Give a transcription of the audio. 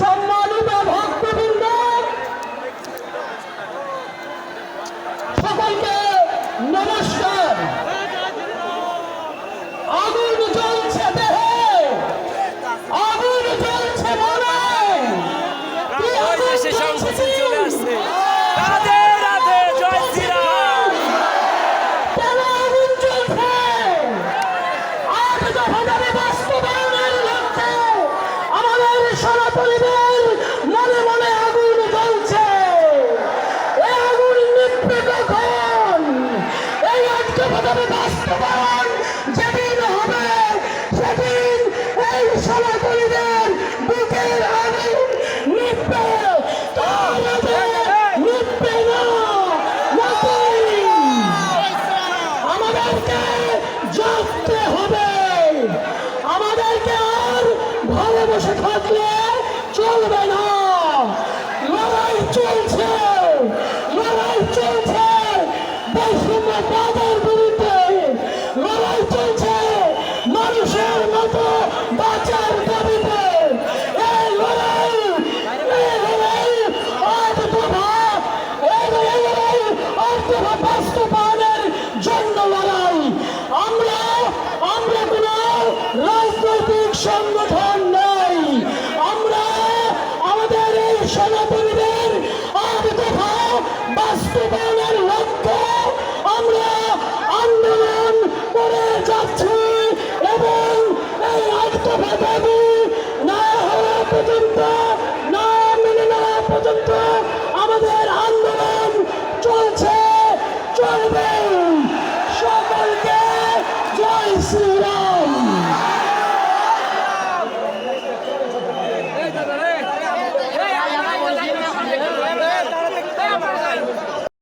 সম্মানিত ভক্তবৃন্দ সকলকে নমস্কার। আগুন সনাতনীদের মনে মনে আগুন জ্বলছে। আগুন নিভবে কখন? এই আজ দফাদারি বাস্তবায়ন যেদিন হবে, সেদিন এই সনাতনীদের বুকের আগুন নিভবে। তার আগে নিভবে না। নাকি? আমাদেরকে হবে আমাদেরকে আর ঘরে থাকলে চলবে না। লড়াই চলছে লড়াই চলছে। বৈষম্যবাদের বিরুদ্ধে লড়াই চলছে। মানুষের মতো বাঁচার দাবিতে এই লড়াই এই লড়াই আজ এই লড়াই আজ বাস্তবায়নের জন্য লড়াই। আমরা আমরা কোনো রাজনৈতিক সংগঠন নেই আমরা আমাদের এই আর কোথাও বাস্তবায়ন